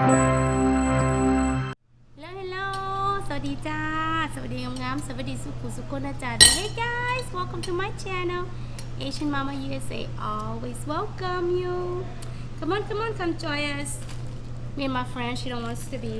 ฮัลโหลฮัลโหลสวัสดีจ้า สวัสดีงามๆสวัสดีสุขุสุขคนนะจ๊ะ Hey guys welcome to my channel Asian Mama USA always welcome you come on come on come join us me and my friend she don't want us to be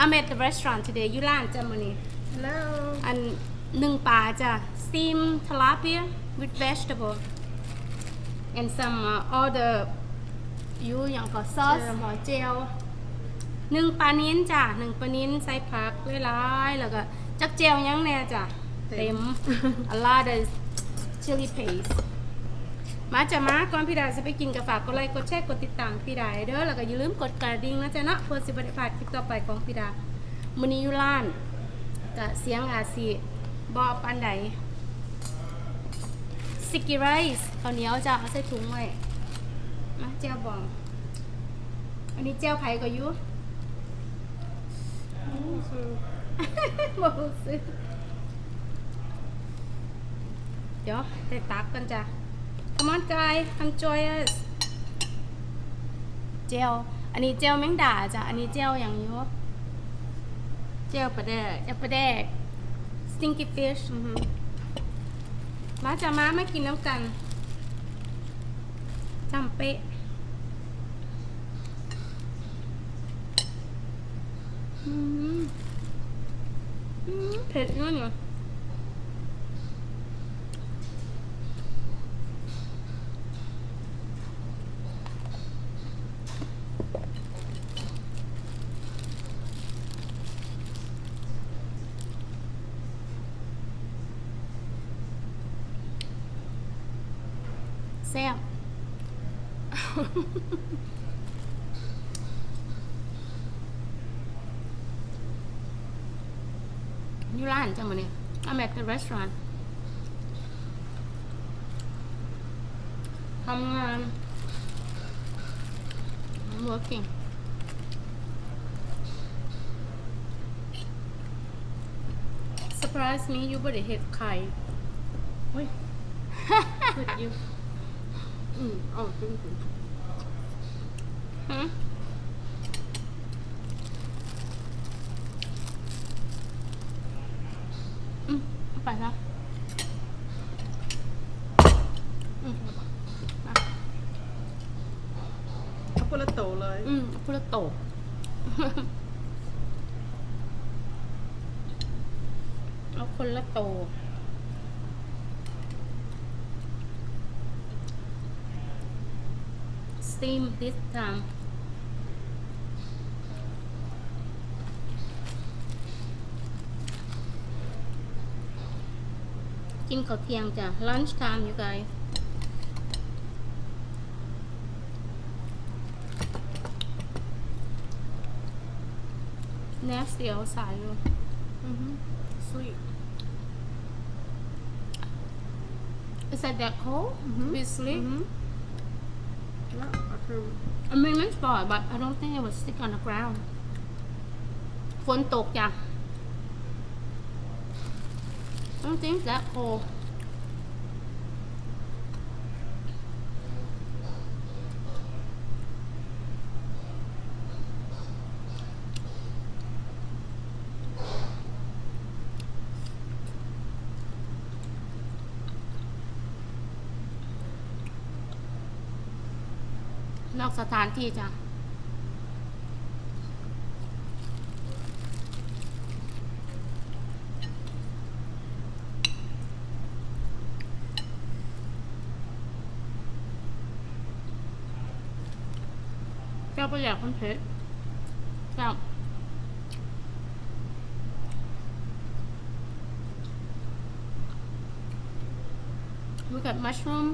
I'm at the restaurant today อยู่ร้านจ้ะมื้อนี้ Hello. อันหนึ่งปลาจ้ะ steam tilapia with vegetable and some uh, other ยูอย่างก็ซอสเจลหอเจล หนึ่งปลานิ้นจ้ะหนึ่งปลานิ้นใส่ผักหลายๆแล้วก็จักเจลยังแน่จ้ะเต็เต็มม a lot of chili paste มาจ้ะมาก่อนพี่ดาจะไปกินกับฝากกดไลค์กดแชร์กดติดตามพี่ดาเด้อแล้วก็อย่าลืมกดกระดิ่งนะจ๊ะเนาะเพื่อสิบได้พลาดคลิปต่อไปของพี่ดามื้อนี้อยู่ร้านก็เสียงอาจสิบอปานใดสกิไรส์ข้าวเหนียวจะเอาใส่ถุงไว้มาเจียวบอง อันนี้เจียวไผ่ก็อยุ บอกซื้อเดี๋ยวแต่ตักกันจ้ะ Come on guys enjoy us เจลอันนี้เจลแมงดาจ้ะ อันนี้เจลอย่างอยูเจลปลาแดกเจลปลาแดก stinky fish มาจะมามากินน้ำกันจำเป๊ะ อืมอืม เผ็ดด้วยเนี่ยแซ่บ อยู่ร้านจังมาเนี่ย I'm at the restaurant ทำงาน I'm working surprise me you บ่ได้เฮ็ดไข่เฮ้ย Good you. อืมเอาจริงจริงฮะอืมเอาไปแล้วอืมเอาไปมา เอา คนละโตเลย อืมพูดแล้วโตเอาคนละโต steam this time กินข้าวเที่ยงจ้ะ lunch time you guys แนบเสียวสายอยู่อือฮึ sweet Is that that cold? Mhm. We sleep? อือฮึแล้วก็คือ I mean, it's fine, but I don't think it was stick on the ground. ฝนตกจ้ะ I don't think it's that cold. นอกสถานที่จ้ะเจ้าประหยัดคนเพชรเจ้า We got mushroom,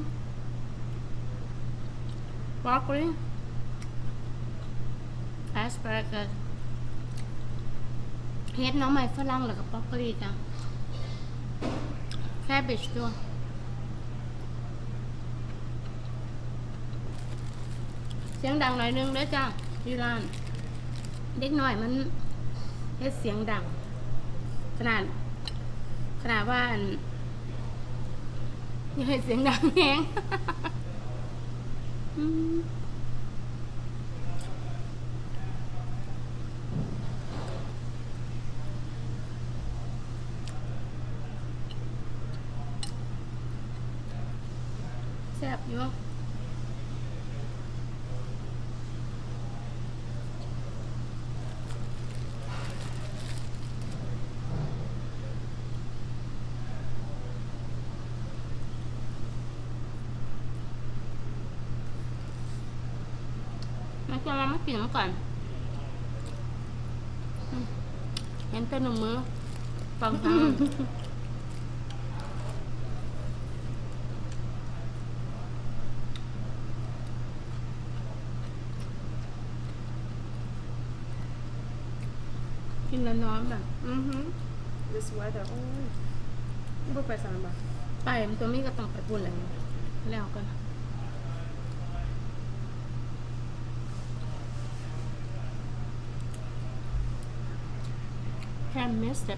broccoli, asparagus เฮ็ดน้องใหม่ฝรั่งแล้วก็บรอกโคลีจ้ะแคเบจด้วยเสียงดังหน่อยนึงเด้อจ้ะที่ร้านเด็กหน่อยมันเฮ็ดเสียงดัง ขนาด ขนาดว่าอยังให้เสียงดังแฮง อืม เนาะ มาจะมามากินน้ำก่อนอืมเห็นแต่หนุ่มมือฟังทางกินแล้วนอนแบบอือฮึ this weather โอ้ยบ่ไปสานบ่ไปมันตัวนี้ก็ต้องไปพูดอะไรแล้วกัน แค่มิสเต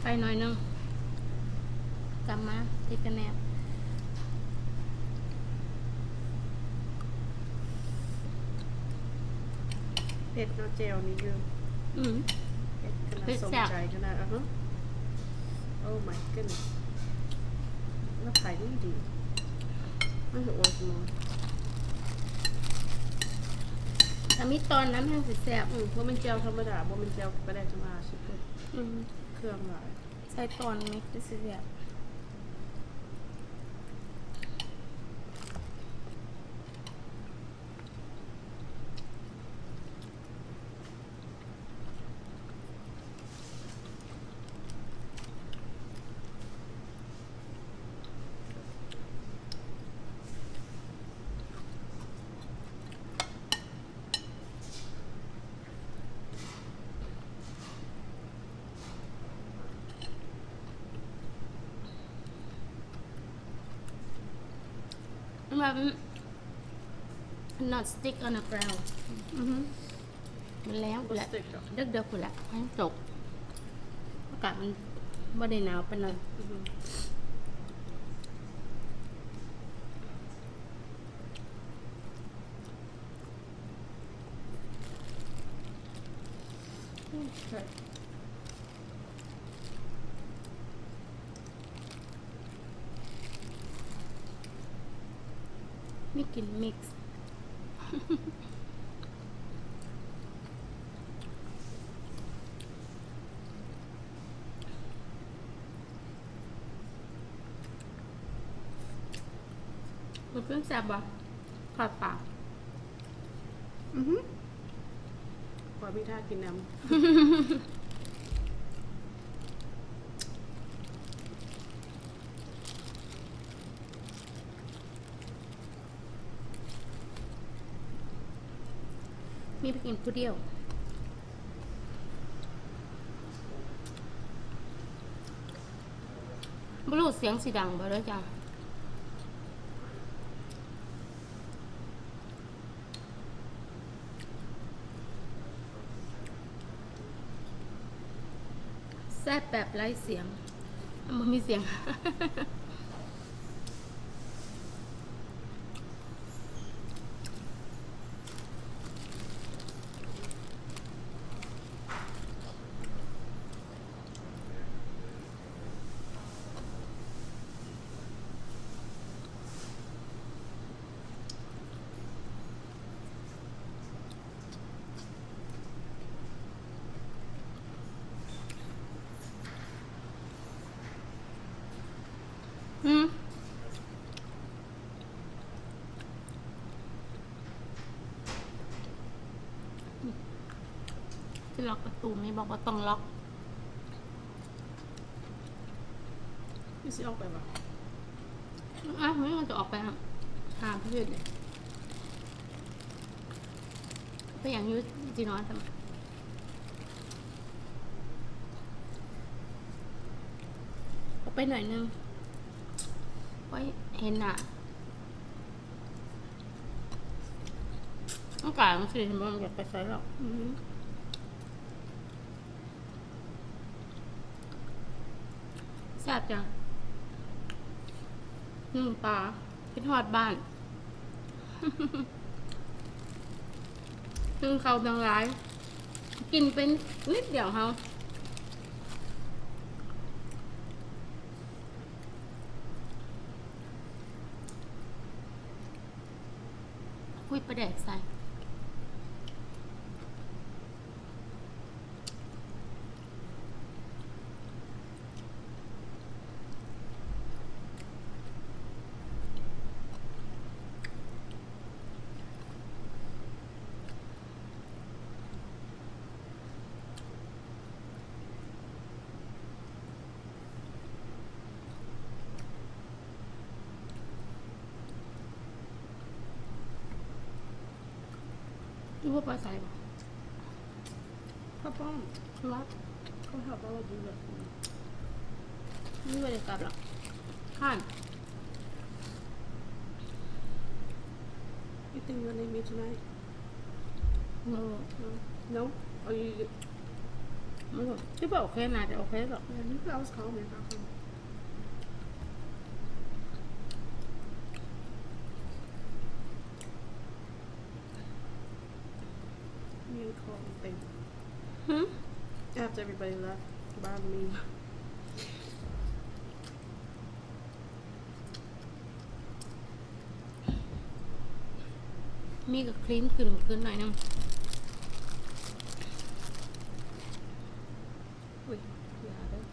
ไปหน่อยนึงกลับมาที่กันแนบเผ็ดเนาะเจลนี่คืออืมเผ็ดขนาดเผ็ดสมแซ่บใจขนาดอะฮะ oh my goodness แล้วขายดีดีมันคือโอ้ยมองแต่มีตอนนั้นมันสิแซ่บอืมว่ามันเจลธรรมดาว่ามันเจลไปได้จังมาสุดเลยอืมเครื่องหลายใส่ตอนนี้ก็สิแซ่บ มัน not stick on the ground อือฮึมันแล้วบ่แหละสติ๊กห รอกเด็กเด็กแหละให้ตกอากาศมันไม่ได้หนาวปานนั้นอือฮึใช่ไม่กินมิกซ์มันเพิ่งแซ่บบ่ขาดปากอือฮึขอมีท่ากินน้ำ มีไปกินผู้เดียวบรูเสียงสีดังบ่เลยจ้ะแซ่บแบบไร้เสียงมันมีเสียง อืม ที่ล็อกประตูไม่บอกว่าต้องล็อกพี่สิออกไปบ่อะไม่งั้นจะออกไปหาหาพี่ยืดเลยไปอย่างยืดจีนอนทำไมออกไปหน่อยนึงไว้เห็นอะต้องการมันสิเห็นว่ามันอยากไปใช้หรอก อือฮึ แซ่บจังนึ่งปลาเเป็นหอดบ้านซึ่งเขาดังร้าย กินเป็นนิดเดียวเฮาคุยประแดกใส่ รู้ว่าปลาใส่ปะพ่อป้อมรับเขาถามว่าเราดูแบบนี่ไม่ได้กลับหรอกข้าน You think you're gonna meet tonight? เออ No? No? Or you... ไม่รู้ที่บอกโอเคนะจะโอเคหรอก Yeah, you could always call me if I come. Me and Cole thing. หึ After everybody left, by me. มีกับคลีนขึ้นขึ้นหน่อยนึง Wait, yeah, that.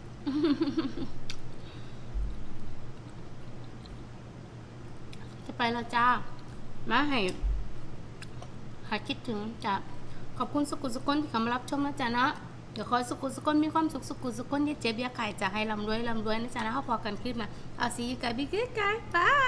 จะไปแล้วจ้า มาให้หาคิดถึงจะขอบคุณสุกุสุกนที่เข้ามารับชมนะจ๊ะนะ เดี๋ยวขอสุกุสุกนมีความสุขสุกุสุกนอย่าเจ็บอย่าไข่จะให้ลำรวยลำรวยนะจ๊ะนะเขาพอกันขึ้นมาเอาสีกันบิ๊กไกบาย